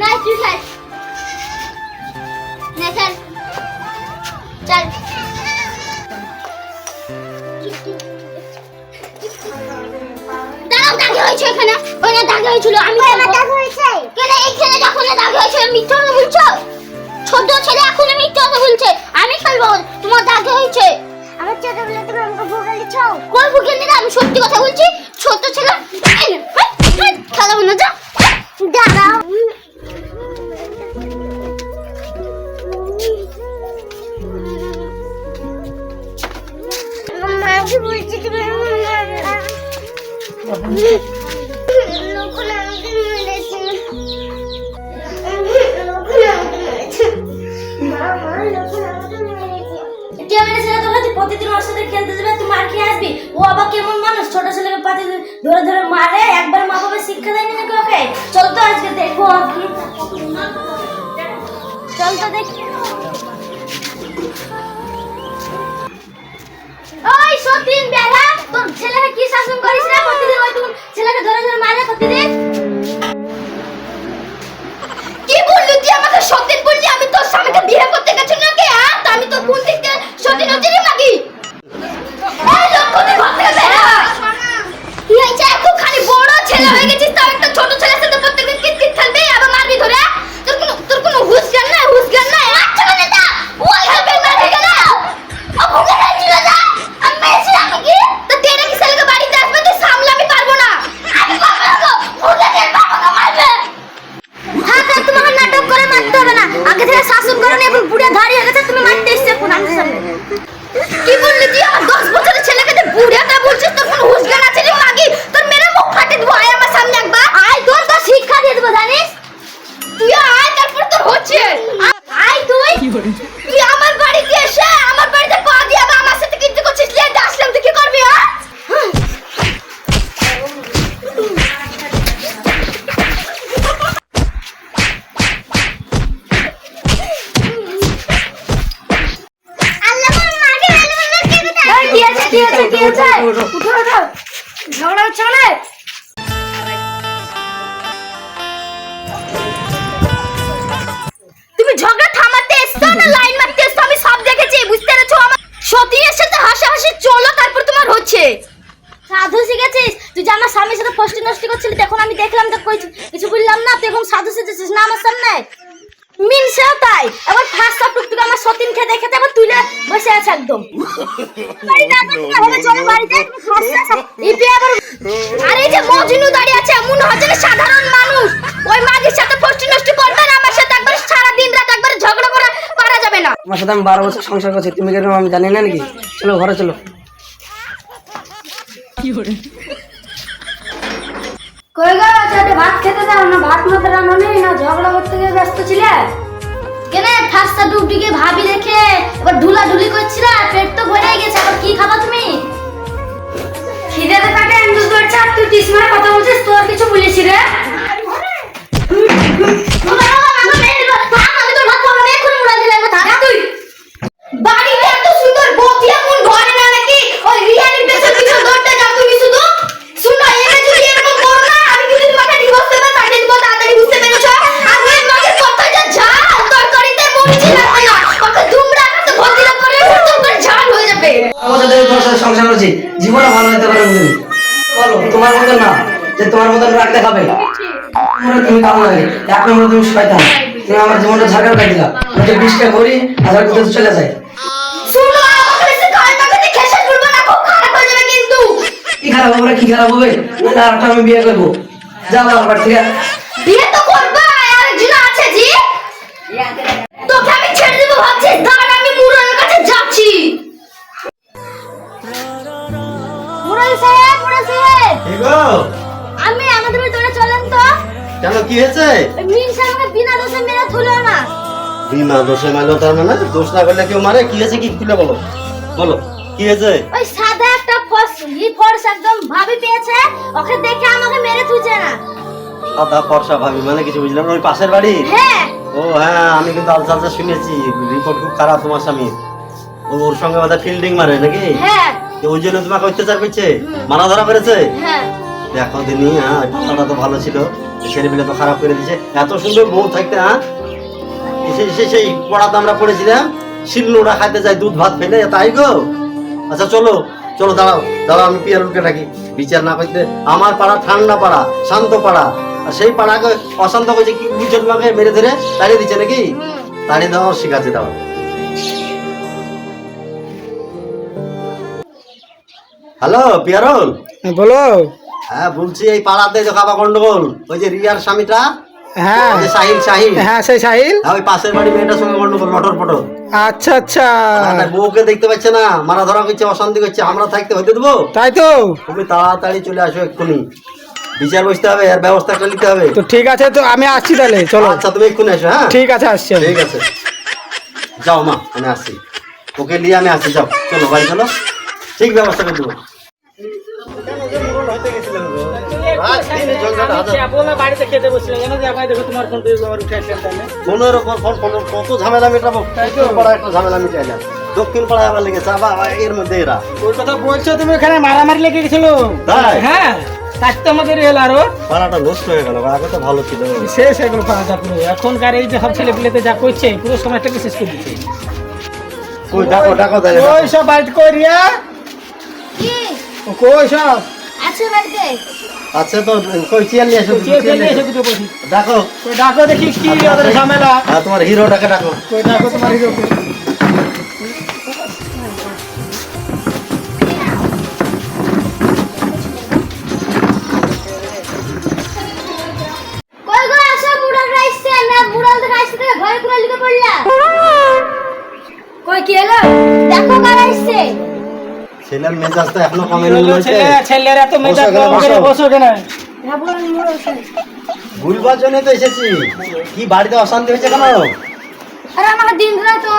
না তুই খাস না হয়েছে এখানে? ওখানে দাগে হয়েছিল আমি আমার দাগে হয়েছে। কেন এইখানে যখন দাগে হয়েছিল মিথ্যা কথা বলছো? ছোট ছেলে এখন মিথ্যা কথা বলছে। আমি খেলব তোমার দাগে হয়েছে। আমার ছোট বলে তুমি আমাকে ভুগেল দিছো কই ভুগেল দিলে আমি সত্যি কথা বলছি ছোট ছেলে খেলাবো না যা। দাঁড়াও। মাকে বলছি তুমি প্রতিদিন ওর সাথে খেলতে যাবে, তুই মার খেয়ে আসবি? ও আবার কেমন মানুষ? ছোট ছেলেকে পাতে ধরে ধরে মারে, একবার মা বাবা শিক্ষা দেয়নি নাকি ওকে? চল তো আজকে দেখব কি। চল তো দেখি। ওই সতীন বেলা, তোর ছেলেকে কি শাসন করিস রে তুমি ছেলেকে ধরে ধরে মারে দে। কি বললি তুই আমাকে? সতীন বললি আমি তোর স্বামীকে বিয়ে করতে গেছি নাকি? হ্যাঁ? আমি তো কোন দিক সতীন হচ্ছি রে নাকি এই লোক কোথায় ঘর থেকে বের হ। কি হয়েছে একটুখানি বড় ছেলে হয়ে গেছিস তাও একটা ছোট ছেলের সাথে প্রত্যেকদিন কিটকিট খেলবি আবার মারবি ধরে তোর কোনো তোর কোনো হুঁশ জ্ঞান নাই হুঁশ জ্ঞান নাই আচ্ছা মানে তা ওই হবে মারবি কেন ও ভুলে গেছিল না আমি মেরেছিলাম নাকি তো তেরে কি ছেলেকে বাড়িতে আসবে তুই সামলাতে পারব না আমি পারব না গো ভুলে গেল বাবাকে মারবে হ্যাঁ হ্যাঁ তোমাকে নাটক করে মারতে হবে না আগে থেকে শাসন করো এখন বুড়ে ধাড়ি গেছে তুমি মারতে এসেছ এখন আমার সামনে। কি বললি তুই? আমার দশ বছরের ছেলেকে তুই বুড়েটা বলছিস তো কোনো হুঁশ জ্ঞান আছে রে মাগি? তোর মেরে মুখ ফাটে দেবো আয় আমার সামনে একবার। আয় তোর তো শিক্ষা দিয়ে দেবো জানিস? তুই আয় তারপর তোর হচ্ছে। আয় তুই। ঝগড়া হচ্ছে মানে তুমি ঝগড়া থামাতে এসছো না লাইন মারতে এসছো? আমি সব দেখেছি বুঝতে পেরেছ? আমার সতীনের সাথে হাসাহাসি চলো তারপর তোমার হচ্ছে। সাধু শিখেছিস? তুই যে আমার স্বামীর সাথে ফষ্টি নষ্টি করছিলি তখন আমি দেখলাম তো কিছু বললাম না তুই এখন সাধু শিখেছিস না আমার সামনে? মিনসেও তাই। এবার ফার্স্ট অফ টুকটুক আমার সতীন খেতে খেতে আবার তুলে বসে আছে একদম। আবার। ইপি আবার আরে এই যে মজনু দাঁড়িয়ে আছে মনে হচ্ছে না সাধারণ মানুষ। ওই মাগির সাথে ফষ্টি নষ্টি করবে না আমার সাথে একবার সারা দিন রাত একবার ঝগড়া করা পারা যাবে না। তোমার সাথে আমি বারো বছর সংসার করছি তুমি কেন আমি জানি না নাকি? চলো ঘরে চলো। কই গো চাটে ভাত খেতে দাও না ভাত মতো রান্না নেই না ঝগড়া করতে গিয়ে ব্যস্ত ছিলে কেন ফাস্তা ডুবডিকে ভাবি দেখে এবার ঢুলা ঢুলি করছিলা পেট তো ভরে গেছে আবার কি খাবা তুমি খিদে তো কাটে করছে আর তুই টিসমার কথা বলছিস তোর কিছু বলেছি রে বাড়িতে এত সুন্দর বটি এমন ঘরে না নাকি ওই রিয়ালির পেছন পিছন দৌড়তে যাও তুমি শুধু শুনো এনে যদি এরকম করো না আমি কিন্তু তোমাকে ডিভোর্স দেবো পাঠিয়ে দেবো তাড়াতাড়ি বুঝতে পেরেছ আর ওই মাকে কত যা ঝাল তরকারিতে মরিচি লাগবে না ওকে দুমড়া আকাশে ভর্তি করে উত্তর করে ঝাল হয়ে যাবে আমার সাথে তোমার সাথে সংসার করছি জীবনে ভালো হতে পারে তুমি বলো তোমার মতন না যে তোমার মতন রাখতে খাবে তোমরা তুমি কাম লাগে। এক নম্বরে তুমি শয়তান। তুমি আমার জীবনটা ঝাড়ার কাটি দিলা। আমি বিষটা করি হাজার কোথাও চলে যায়। যাবে কি খারাপ হবে কি খারাপ হবে? না আমি বিয়ে করব। যাও আমার থেকে। বিয়ে আমি আমাদের বাড়ি তোরা চলেন তো। কেন কি হয়েছে? ওই মিন সাহেবকে বিনা দোষে মেরে না। বিমা দোষে মারলো তার মানে দোষ না করলে কেউ মারে? কি হয়েছে কি খুলে বলো। বলো কি হয়েছে? ওই সাদা একটা ফোর্স একদম ভাবি পেয়েছে ওকে দেখে আমাকে মেরে না। সাদা ফর্সা ভাবি মানে কিছু বুঝলাম ওই পাশের বাড়ি? হ্যাঁ। ও হ্যাঁ আমি কিন্তু আলসা আলসা শুনেছি রিপোর্ট খুব খারাপ তোমার স্বামী। ওর সঙ্গে বোধহয় ফিল্ডিং মারে নাকি? হ্যাঁ। ওই জন্য তোমাকে অত্যাচার করছে? মারা ধরা পেরেছে হ্যাঁ। দেখো হ্যাঁ তো ভালো ছিল। তো খারাপ করে এত সুন্দর বউ থাকতে হ্যাঁ? সেই পড়াতে আমরা পড়েছিলাম খাইতে যাই দুধ ভাত ফেলে, তাই গো? আচ্ছা চলো চলো, দাঁড়াও দাঁড়াও, আমি পিয়ারুলকে ডাকি। বিচার না করতে, আমার পাড়া ঠান্ডা পাড়া, শান্ত পাড়া। আর সেই পাড়াকে অশান্ত করছে, কি বুঝছ তোমাকে মেরে ধরে তাড়িয়ে দিচ্ছে নাকি? তাড়িয়ে দেওয়া শিখাচ্ছে দাও হ্যালো, পিয়ারুল? বলো। হ্যাঁ বলছি এই পাড়াতে যে খাবা গন্ডগোল ওই যে রিয়ার স্বামীটা হ্যাঁ। সাহিল সাহিল। হ্যাঁ সেই সাহিল। হ্যাঁ, ওই পাশের বাড়ি মেয়েটার সঙ্গে গন্ডগোল লটর পটর আচ্ছা আচ্ছা। আর বউকে দেখতে পাচ্ছে না মারা ধরা করছে অশান্তি করছে আমরা থাকতে হইতে দেবো। তাই তো? তুমি তাড়াতাড়ি চলে আসো এক্ষুনি। বিচার বসতে হবে আর ব্যবস্থা একটা নিতে হবে। তো ঠিক আছে তো আমি আসছি তাহলে চলো। আচ্ছা তুমি এক্ষুনি আসো হ্যাঁ? ঠিক আছে আসছি ঠিক আছে। যাও মা আমি আসছি। ওকে নিয়ে আমি আসছি যাও। চলো বাড়ি চলো। ঠিক ব্যবস্থা করে দেবো। বাড়িতে খেতে বসলে জানো যে দেখো তোমার ফোন দিয়ে উঠে আসলাম তাহলে। ওপর ফোন ফোন কত ঝামেলা মেটাবো? উত্তর পাড়া একটা ঝামেলা মিটাইলাম দক্ষিণ পাড়ায় আবার লেগেছে। আবার এর মধ্যে এরা। ওই কথা বলছো তুমি ওখানে মারামারি লেগে গেছিল। তাই? হ্যাঁ আমাদের এল আরও। পাড়াটা নষ্ট হয়ে গেল আগে তো ভালো ছিল। শেষ এগুলো পাওয়া পুরো। এখনকার এই যে সব ছেলে পিলেতে যা করছে পুরো সমাজটাকে শেষ করে দিচ্ছে। কই ডাকো ওই সব বাড়িতে করিয়া কি? কই সব? আচ্ছা তো কই চেয়ার নিয়ে এসো চেয়ে চেয়ার নিয়ে এসে। দুটো বসি। ডাকো। তো ডাকো দেখি কি ওদের ঝামেলা। আর তোমার হিরোটাকে ডাকো তো ডাকো তোমার হিরোকে কই গো আসো বুড়াল রাইছে না বুড়াল তো রাইছে থেকে ঘরে করে লিখে পড়লা কই কি হলো? দেখো কার আইছে ছেলের মেজাজ তো এখনও কমে ছেলে নিয়েছে। ছেলেরা তো মেজা বসো এখানে, কম করে বসো। কেন হ্যাঁ ভুলবার জন্য তো এসেছি। কি বাড়িতে অশান্তি হয়েছে কেন? আরে আমাকে দিন রাত তো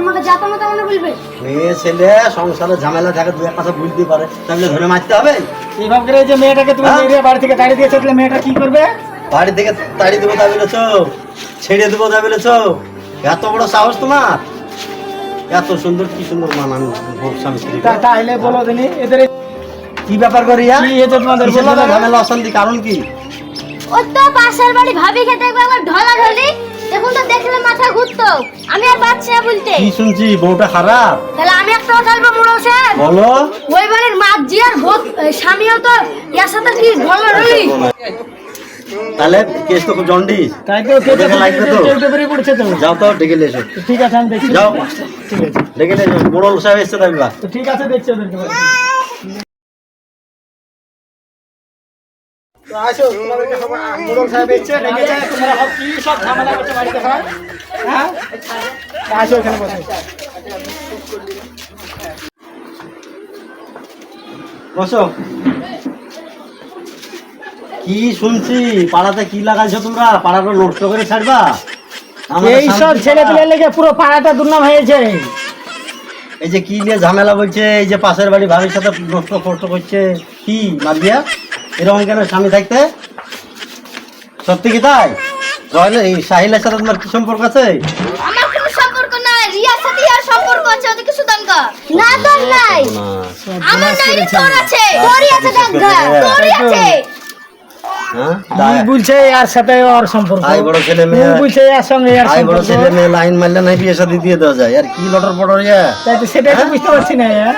আমাকে যাতা মাতা মানে বলবে? মেয়ে ছেলে সংসারে ঝামেলা থাকে দু এক কথা বুঝতে পারে তাহলে ধরে মারতে হবে? এইভাবে করে যে মেয়েটাকে তুমি হ্যাঁ? বাড়ি থেকে তাড়িয়ে দিয়েছ তাহলে মেয়েটা কি করবে? বাড়ি থেকে তাড়ি দেবো তা বলেছ। ছেড়ে দেবো তা বলেছ। এত বড় সাহস তোমার? এত সুন্দর কি সুন্দর মানান স্বামী স্ত্রী। বলো দিনি এদের কি ব্যাপার করিয়া? তোমাদের বলো ঝামেলা অশান্তি কারণ কি? ও তো পাশের বাড়ি ভাবি খেতে একবার ঢলা ঢলি দেখুন তো দেখলে মাথা ঘুরতো। আমি আর বলতে। কি শুনছি বউটা খারাপ? তাহলে আমি একটা কথা বলব মুড়ো স্যার বলো। ওই বাড়ির মাঝি আর স্বামীও তো ইয়ার সাথে কি ঢলা ঢলি তাহলে কেস তো খুব জন্ডিস। তাই তো কে লাগবে তো? পড়ছে তো। যাও তো ডেকে নিয়ে ঠিক আছে আমি দেখছি। যাও। ঠিক আছে। ডেকে নিয়ে এসো। মোড়ল সাহেব এসছে থাকবা তো ঠিক আছে দেখছি ওদেরকে। আসো তোমাদেরকে সব মুরল সাহেব এসছে ডেকেছে তোমরা সব কি সব ঝামেলা করছ বাড়িতে? সব হ্যাঁ? আসো এখানে বসো। বসো। কি শুনছি? পাড়াতে কি লাগাইছো তোমরা? পাড়াটা নষ্ট করে ছাড়বা? এই সব ছেলে পেলে লেগে পুরো পাড়াটা দুর্নাম হয়েছে। এই যে কি নিয়ে ঝামেলা বলছে? এই যে পাশের বাড়ি ভাবির সাথে নষ্ট কষ্ট করছে। কি মারবিয়া? এরকম কেন স্বামী থাকতে? সত্যি কি তাই? তাহলে এই সাহিলের সাথে তোমার কি সম্পর্ক আছে? আমার কোনো সম্পর্ক নাই। রিয়ার সাথে আর সম্পর্ক আছে ওদিকে সুদানকা না তোর নাই। আমার নাই তোর আছে। তোরই আছে ডাঙ্গা তোরই আছে। তুই বলছে আর সাথে ওর সম্পর্ক। আই বড় ছেলে তুই মেয়ে বলছে এর সঙ্গে আর আই বড় ছেলে মেয়ে লাইন মারলে নাই বিয়ে শাদী দিয়ে দেওয়া যায়। আর কি লটর পটর ইয়া? তাই তো সেটাই তো বুঝতে পারছি না হ্যাঁ?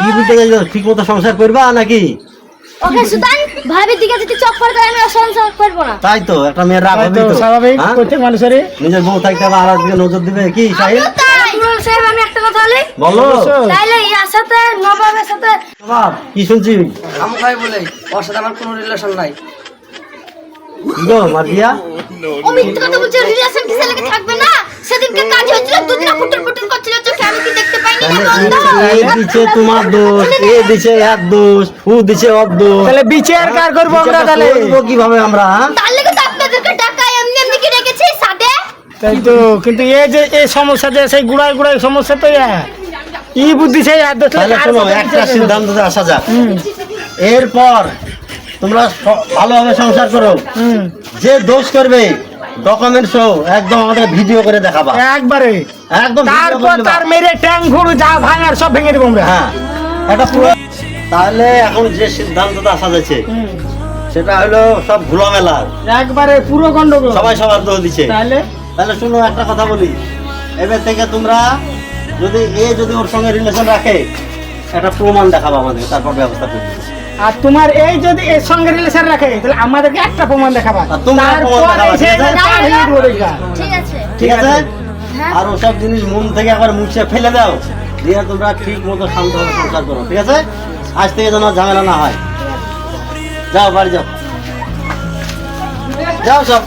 কি বুঝতে গেছো ঠিক মতো সংসার করবা নাকি? ওকে সুদান ভাবির দিকে যদি চক্কর করে আমি অসংসার করব না। তাই তো একটা মেয়ের রাগ হবে তো স্বাভাবিক হ্যাঁ? প্রত্যেক মানুষেরই নিজের বউ থাকতে হবে আর দিকে নজর দিবে? কি সাহিল? সাহেব আমি একটা কথা বলি। বলো। তাইলে ইয়ার সাথে নবাবের সাথে বাপ, কি শুনছি? আমি খাই বলে ওর সাথে আমার কোনো রিলেশন নাই। গো মারিয়া ও মিথ্যে কথা বলছে রিলেশন কিসে লেগে থাকবে না? সেদিনকে কাজ হয়েছিল দুদিন ফুটুর ফুটুর করছিল চোখে আমি কি দেখতে পাইনি না তাহলে বন্ধ। এ দিছে তোমার দোষ এ দিছে এক দোষ ও দিছে ওর দোষ। তাহলে বিচার কার করব আমরা তাহলে? কীভাবে আমরা হ্যাঁ? তার লেগে তো আপনাদেরকে টাকা এমনি এমনি কি রেখেছি সাদে? তাই তো কিন্তু এই যে এই সমস্যা যে সেই গুড়াই গুড়াই সমস্যা তো ইয়া কি বুদ্ধি সেই আর দোষ একটা সিদ্ধান্ততে আসা যাক। এরপর তোমরা ভালোভাবে সংসার করো। যে দোষ করবে ডকুমেন্ট শো একদম আমাদের ভিডিও করে দেখাবা। একবারে। একদম তারপর তার মেরে ট্যাং ঘুরু যা ভাঙার সব ভেঙে দেবো আমরা। হ্যাঁ। এটা পুরো তাহলে এখন যে সিদ্ধান্তটা আসা যাচ্ছে সেটা হলো সব ঘোলামেলা। একবারে পুরো গন্ডগোল। সবাই সবার দোষ দিচ্ছে। তাহলে? তাহলে শুনো একটা কথা বলি। এবার থেকে তোমরা যদি এ যদি ওর সঙ্গে রিলেশন রাখে একটা প্রমাণ দেখাবো আমাদের তারপর ব্যবস্থা করব। আর তোমার এই যদি এর সঙ্গে রিলেশন রাখে তাহলে আমাদেরকে একটা প্রমাণ দেখাবা। আছে? ঠিক আছে। ঠিক আছে? হ্যাঁ। আর ওসব জিনিস মন থেকে একবার মুছে ফেলে দাও। দিয়ে তোমরা ঠিক মতো শান্তভাবে সংসার করো ঠিক আছে? আজ থেকে যেন ঝামেলা না হয়। যাও বাড়ি যাও। যাও সব।